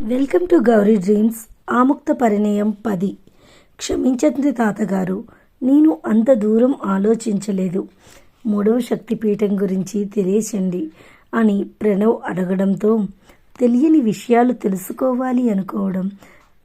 Welcome to Gauri dreams Amukta Parinayam పది. క్షమించండి తాతగారు నేను అంత దూరం ఆలోచించలేదు. మూడవ శక్తిపీఠం గురించి తెలియచండి అని ప్రణవ్ అడగడంతో తెలియని విషయాలు తెలుసుకోవాలి అనుకోవడం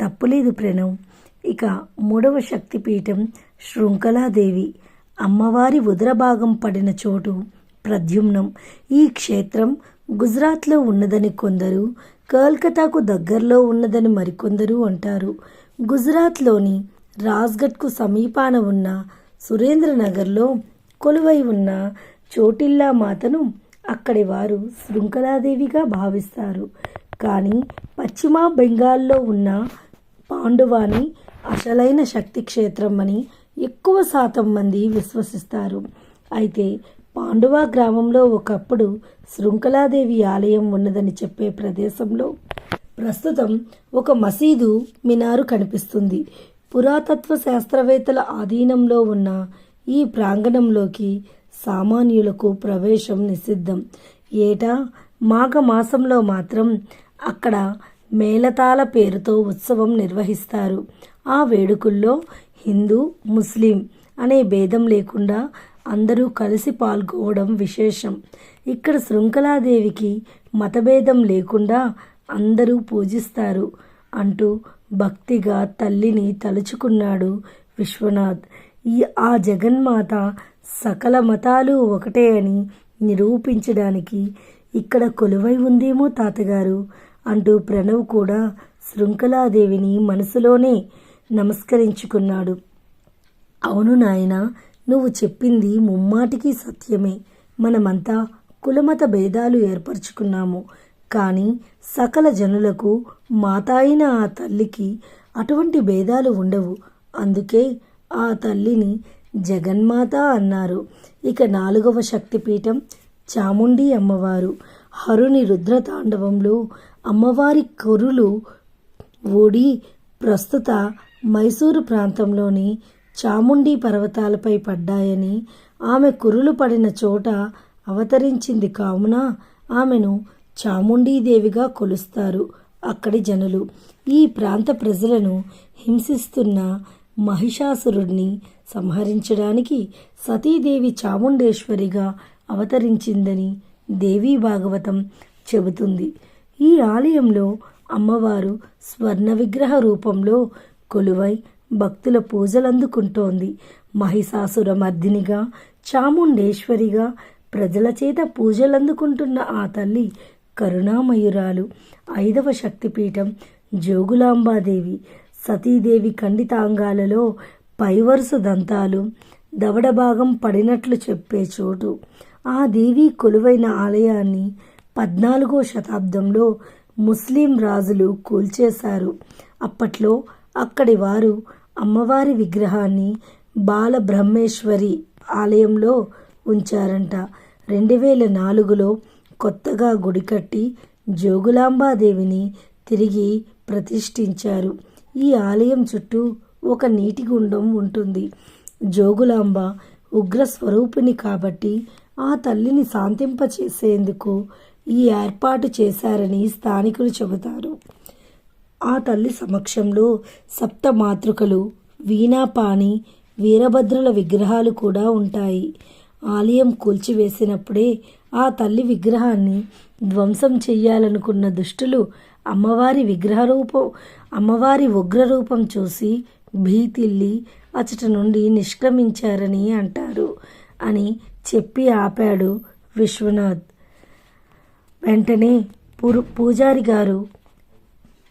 తప్పులేదు ప్రణవ్. ఇక మూడవ శక్తిపీఠం శృంఖలాదేవి అమ్మవారి ఉదర భాగం పడిన చోటు ప్రద్యుమ్నం. ఈ క్షేత్రం గుజరాత్లో ఉన్నదని కొందరు కల్కతాకు దగ్గరలో ఉన్నదని మరికొందరు అంటారు. గుజరాత్లోని రాజ్గఢ్కు సమీపాన ఉన్న సురేంద్రనగర్లో కొలువై ఉన్న చోటిల్లా మాతను అక్కడి వారు శృంఖలాదేవిగా భావిస్తారు. కానీ పశ్చిమ బెంగాల్లో ఉన్న పాండువాని అసలైన శక్తి క్షేత్రం అని ఎక్కువ శాతం మంది విశ్వసిస్తారు. అయితే పాండువా గ్రామంలో ఒకప్పుడు శృంఖలాదేవి ఆలయం ఉన్నదని చెప్పే ప్రదేశంలో ప్రస్తుతం ఒక మసీదు మినారు కనిపిస్తుంది. పురాతత్వ శాస్త్రవేత్తల ఆధీనంలో ఉన్న ఈ ప్రాంగణంలోకి సామాన్యులకు ప్రవేశం నిషిద్ధం. ఏటా? మాఘ మాసంలో మాత్రం అక్కడ మేళతాల పేరుతో ఉత్సవం నిర్వహిస్తారు. ఆ వేడుకల్లో హిందూ ముస్లిం అనే భేదం లేకుండా అందరూ కలిసి పాల్గొవడం విశేషం. ఇక్కడ శృంఖలాదేవికి మతభేదం లేకుండా అందరూ పూజిస్తారు అంటూ భక్తిగా తల్లిని తలుచుకున్నాడు విశ్వనాథ్. ఈ ఆ జగన్మాత సకల మతాలు ఒకటే అని నిరూపించడానికి ఇక్కడ కొలువై ఉందేమో తాతగారు అంటూ ప్రణవ్ కూడా శృంఖలాదేవిని మనసులోనే నమస్కరించుకున్నాడు. అవును నాయన నువ్వు చెప్పింది ముమ్మాటికి సత్యమే. మనమంతా కులమత భేదాలు ఏర్పరచుకున్నాము. కానీ సకల జనులకు మాత అయిన ఆ తల్లికి అటువంటి భేదాలు ఉండవు. అందుకే ఆ తల్లిని జగన్మాత అన్నారు. ఇక నాలుగవ శక్తిపీఠం చాముండి అమ్మవారు. హరుని రుద్రతాండవంలో అమ్మవారి కొరులు ఓడి ప్రస్తుత మైసూరు ప్రాంతంలోని చాముండి పర్వతాలపై పడ్డాయని ఆమె కురులు పడిన చోట అవతరించింది కావున ఆమెను చాముండీదేవిగా కొలుస్తారు అక్కడి జనులు. ఈ ప్రాంత ప్రజలను హింసిస్తున్న మహిషాసురుడిని సంహరించడానికి సతీదేవి చాముండేశ్వరిగా అవతరించిందని దేవీ భాగవతం చెబుతుంది. ఈ ఆలయంలో అమ్మవారు స్వర్ణ విగ్రహ రూపంలో కొలువై భక్తుల పూజలందుకుంటోంది మహిషాసుర మర్దినిగా చాముండేశ్వరిగా ప్రజల చేత పూజలందుకుంటున్న ఆ తల్లి కరుణామయురాలు. ఐదవ శక్తిపీఠం జోగులాంబాదేవి సతీదేవి ఖండితాంగాలలో పైవరుస దంతాలు దవడ భాగం పడినట్లు చెప్పే చోటు. ఆ దేవి కొలువైన ఆలయాన్ని పద్నాలుగో శతాబ్దంలో ముస్లిం రాజులు కూల్చేశారు. అప్పట్లో అక్కడి వారు అమ్మవారి విగ్రహాన్ని బాలబ్రహ్మేశ్వరి ఆలయంలో ఉంచారంట. రెండు వేల నాలుగులో కొత్తగా గుడి కట్టి జోగులాంబాదేవిని తిరిగి ప్రతిష్ఠించారు. ఈ ఆలయం చుట్టూ ఒక నీటి గుండం ఉంటుంది. జోగులాంబ ఉగ్ర స్వరూపిణి కాబట్టి ఆ తల్లిని శాంతింపచేసేందుకు ఈ ఏర్పాటు చేశారని స్థానికులు చెబుతారు. ఆ తల్లి సమక్షంలో సప్త మాతృకలు వీణాపాణి వీరభద్రుల విగ్రహాలు కూడా ఉంటాయి. ఆలయం కూల్చివేసినప్పుడే ఆ తల్లి విగ్రహాన్ని ధ్వంసం చెయ్యాలనుకున్న దుష్టులు అమ్మవారి విగ్రహ రూపం అమ్మవారి ఉగ్రరూపం చూసి భీతిల్లి అచట నుండి నిష్క్రమించారని అంటారు అని చెప్పి ఆపాడు విశ్వనాథ్. వెంటనే పూ పూజారి గారు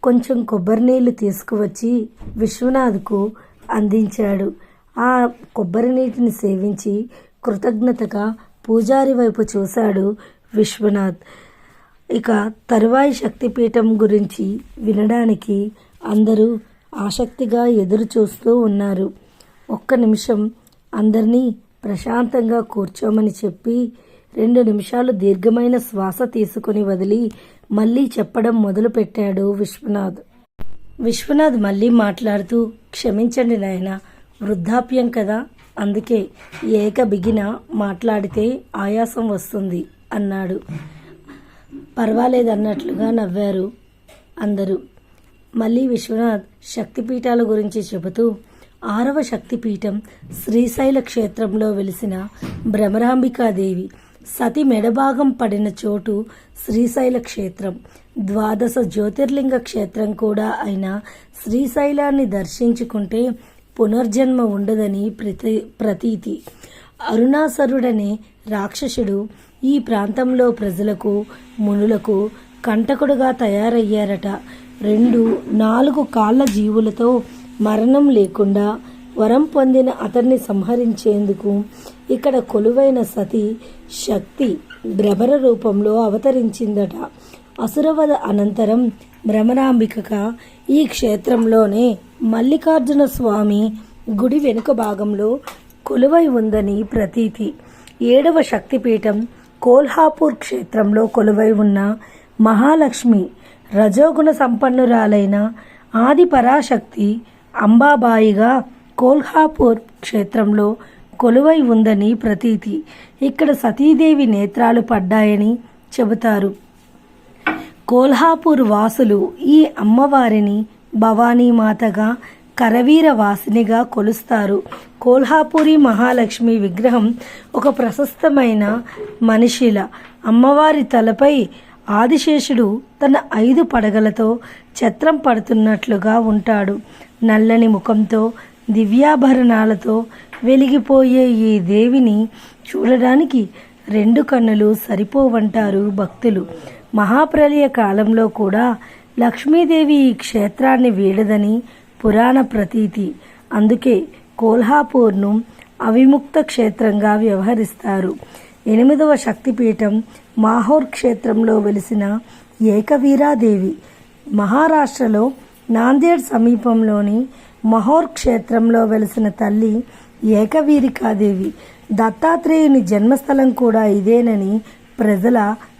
కొంచెం కొబ్బరి నీళ్ళు తీసుకువచ్చి విశ్వనాథ్కు అందించాడు. ఆ కొబ్బరి నీటిని సేవించి కృతజ్ఞతగా పూజారి వైపు చూశాడు విశ్వనాథ్. ఇక తరువాయి శక్తిపీఠం గురించి వినడానికి అందరూ ఆసక్తిగా ఎదురు చూస్తూ ఉన్నారు. ఒక్క నిమిషం అందరినీ ప్రశాంతంగా కూర్చోమని చెప్పి రెండు నిమిషాలు దీర్ఘమైన శ్వాస తీసుకుని వదిలి మళ్ళీ చెప్పడం మొదలుపెట్టాడు విశ్వనాథ్. విశ్వనాథ్ మళ్ళీ మాట్లాడుతూ క్షమించండి నాయన వృద్ధాప్యం కదా. అందుకే ఏక బిగిన మాట్లాడితే ఆయాసం వస్తుంది అన్నాడు. పర్వాలేదన్నట్లుగా నవ్వారు అందరూ. మళ్ళీ విశ్వనాథ్ శక్తిపీఠాల గురించి చెబుతూ ఆరవ శక్తిపీఠం శ్రీశైల క్షేత్రంలో వెలిసిన భ్రమరాంబికాదేవి సతి మెడభాగం పడిన చోటు శ్రీశైల క్షేత్రం. ద్వాదశ జ్యోతిర్లింగ క్షేత్రం కూడా అయిన శ్రీశైలాన్ని దర్శించుకుంటే పునర్జన్మ ఉండదని ప్రతి ప్రతీతి. అరుణాసరుడనే రాక్షసుడు ఈ ప్రాంతంలో ప్రజలకు మునులకు కంటకుడుగా తయారయ్యారట. రెండు నాలుగు కాళ్ళ జీవులతో మరణం లేకుండా వరం పొందిన అతన్ని సంహరించేందుకు ఇక్కడ కొలువైన సతి శక్తి భ్రమర రూపంలో అవతరించిందట. అసురవధ అనంతరం భ్రమరాంబికగా ఈ క్షేత్రంలోనే మల్లికార్జున స్వామి గుడి వెనుక భాగంలో కొలువై ఉందని ప్రతీతి. ఏడవ శక్తిపీఠం కోల్హాపూర్ క్షేత్రంలో కొలువై ఉన్న మహాలక్ష్మి రజోగుణ సంపన్నురాలైన ఆది పరాశక్తి అంబాబాయిగా కోల్హాపూర్ క్షేత్రంలో కొలువై ఉందని ప్రతీతి. ఇక్కడ సతీదేవి నేత్రాలు పడ్డాయని చెబుతారు. కోల్హాపూర్ వాసులు ఈ అమ్మవారిని భవానీ మాతగా కరవీర వాసినిగా కొలుస్తారు. కోల్హాపూరి మహాలక్ష్మి విగ్రహం ఒక ప్రశస్తమైన మనిషిల. అమ్మవారి తలపై ఆదిశేషుడు తన ఐదు పడగలతో ఛత్రం పడుతున్నట్లుగా ఉంటాడు. నల్లని ముఖంతో దివ్యాభరణాలతో వెలిగిపోయే ఈ దేవిని చూడడానికి రెండు కన్నులు సరిపోవంటారు భక్తులు. మహాప్రలయ కాలంలో కూడా లక్ష్మీదేవి ఈ క్షేత్రాన్ని వీడదని పురాణ ప్రతీతి. అందుకే కోల్హాపూర్ను అవిముక్త క్షేత్రంగా వ్యవహరిస్తారు. ఎనిమిదవ శక్తిపీఠం మాహోర్ క్షేత్రంలో వెలిసిన ఏకవీరాదేవి. మహారాష్ట్రలో నాందేడ్ సమీపంలోని మహోర్ క్షేత్రంలో వెలిసిన తల్లి ఏకవీరికాదేవి దత్తాత్రేయుని జన్మస్థలం కూడా ఇదేనని ప్రజల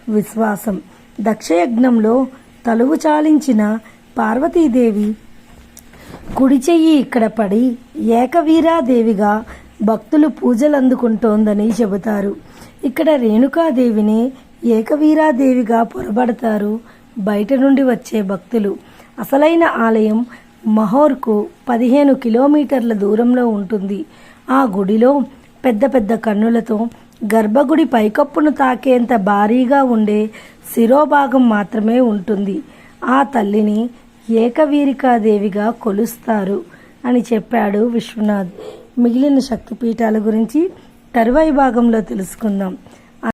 విశ్వాసం. దక్షయజ్ఞంలో తలువు చాలించిన పార్వతీదేవి కుడి చెయ్యి ఇక్కడ పడి ఏకవీరాదేవిగా భక్తులు పూజలు అందుకుంటోందని చెబుతారు. ఇక్కడ రేణుకాదేవిని ఏకవీరాదేవిగా పొరబడతారు బయట నుండి వచ్చే భక్తులు. అసలైన ఆలయం మహోర్కు పదిహేను కిలోమీటర్ల దూరంలో ఉంటుంది. ఆ గుడిలో పెద్ద పెద్ద కన్నులతో గర్భగుడి పైకప్పును తాకేంత భారీగా ఉండే శిరోభాగం మాత్రమే ఉంటుంది. ఆ తల్లిని ఏకవీరికాదేవిగా కొలుస్తారు అని చెప్పాడు విశ్వనాథ్. మిగిలిన శక్తిపీఠాల గురించి తరువాయి భాగంలో తెలుసుకుందాం.